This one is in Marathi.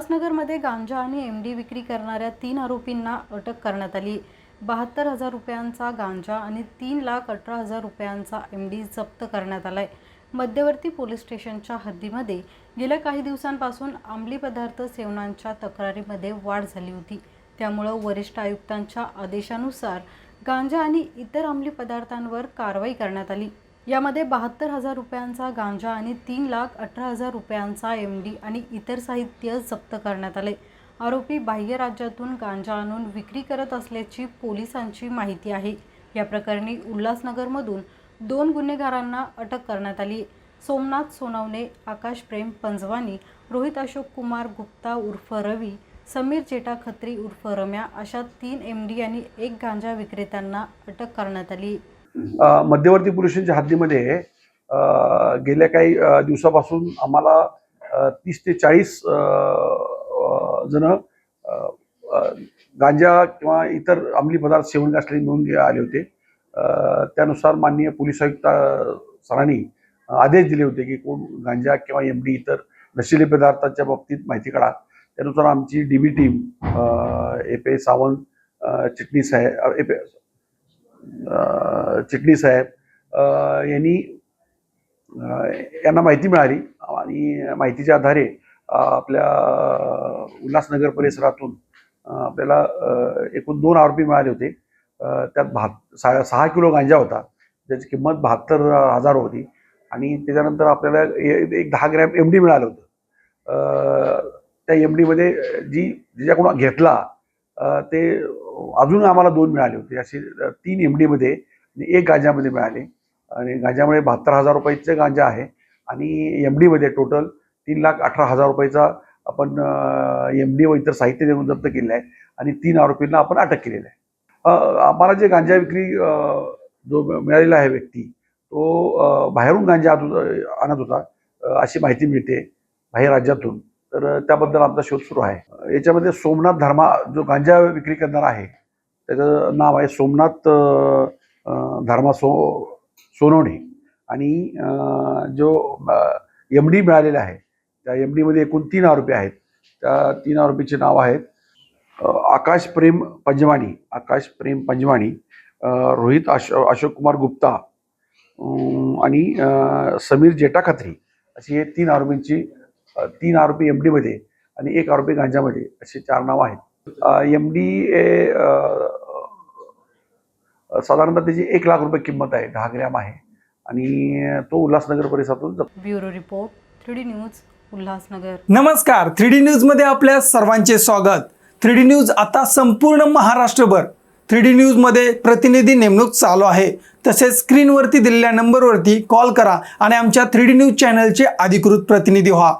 उल्हासनगरमध्ये गांजा आणि एम डी विक्री करणाऱ्या तीन आरोपींना अटक करण्यात आली. बहात्तर हजार रुपयांचा गांजा आणि तीन लाख अठरा हजार रुपयांचा एम डी जप्त करण्यात आलाय. मध्यवर्ती पोलीस स्टेशनच्या हद्दीमध्ये गेल्या काही दिवसांपासून अंमली पदार्थ सेवनांच्या तक्रारीमध्ये वाढ झाली होती. त्यामुळं वरिष्ठ आयुक्तांच्या आदेशानुसार गांजा आणि इतर अंमली पदार्थांवर कारवाई करण्यात आली. यामध्ये बहात्तर हजार रुपयांचा गांजा आणि तीन लाख अठरा हजार रुपयांचा एम डी आणि इतर साहित्य जप्त करण्यात आले. आरोपी बाह्य राज्यातून गांजा आणून विक्री करत असल्याची पोलिसांची माहिती आहे. या प्रकरणी उल्हासनगरमधून दोन गुन्हेगारांना अटक करण्यात आली. सोमनाथ सोनवणे आकाश प्रेम पंजवानी रोहित अशोक कुमार गुप्ता उर्फ रवी समीर जेटा खत्री उर्फ रम्या अशा तीन एम डी आणि एक गांजा विक्रेत्यांना अटक करण्यात आली. मध्यवर्ती पोलीस हद्दीमध्ये गेल्या काही दिवसापासून आम्हाला तीस ते चाळीस जण गांजा किंवा इतर अंमली पदार्थ सेवन असलेले मिळून आले होते. त्यानुसार माननीय पोलीस आयुक्त सरांनी आदेश दिले होते की कोण गांजा किंवा एम डी इतर नशिले पदार्थांच्या बाबतीत माहिती काढा. त्यानुसार आमची डी बी टीम एपे सावंत चिटणीस आहे एपे चिटणीस साहेब यांनी यांना माहिती मिळाली आणि माहितीच्या आधारे आपल्या उल्हासनगर परिसरातून आपल्याला एकूण दोन आरोपी मिळाले होते. त्यात भात सहा सहा किलो गांजा होता. ज्याची किंमत बहात्तर हजार होती. आणि त्याच्यानंतर आपल्याला एक दहा ग्रॅम एम डी मिळालं होतं. त्या एम डीमध्ये जी जिच्याकडून घेतला ते अजून आम्हाला दोन मिळाले होते. असे तीन एम डीमध्ये आणि एक गांजामध्ये मिळाले. आणि गांजामुळे बहात्तर हजार रुपयाचं गांजा आहे. आणि एम डीमध्ये टोटल तीन लाख अठरा हजार रुपयाचा आपण एम डी व इतर साहित्य देऊन जप्त केलेलं आहे. आणि तीन आरोपींना आपण अटक केलेलं आहे. आम्हाला जे गांजा विक्री जो मिळालेला आहे व्यक्ती तो बाहेरून गांजा आणत होता अशी माहिती मिळते बाहेर राज्यातून. तर त्याबद्दल आमचा शोध सुरू आहे. याच्यामध्ये सोमनाथ धर्मा जो गांजा विक्री करणारा आहे त्याचं नाव आहे सोमनाथ धर्मा सो सोनवणे. आणि जो एम डी मिळालेला आहे त्या एम डीमध्ये एकूण तीन आरोपी आहेत. त्या तीन आरोपीचे नाव आहेत आकाश प्रेम पंजवाणी. आकाश प्रेम पंजवाणी रोहित अशो अशोक कुमार गुप्ता आणि समीर जेटा खत्री अशी हे तीन आरोपींची तीन आरोपी एम डीमध्ये आणि एक आरोपी गांजामध्ये असे चार नाव आहेत. एम डी साधारणतः त्याची एक लाख रुपये किंमत आहे दहा ग्रॅम आहे. आणि तो उल्हासनगर परिसरातून bureau report three D news Ulhasnagar. नमस्कार थ्री डी न्यूजमध्ये आपल्या सर्वांचे स्वागत. थ्री डी न्यूज आता संपूर्ण महाराष्ट्रभर. थ्री डी न्यूजमध्ये प्रतिनिधी नेमणूक चालू आहे. तसेच स्क्रीनवरती दिलेल्या नंबरवरती कॉल करा आणि आमच्या थ्री डी न्यूज चॅनलचे अधिकृत प्रतिनिधी व्हा.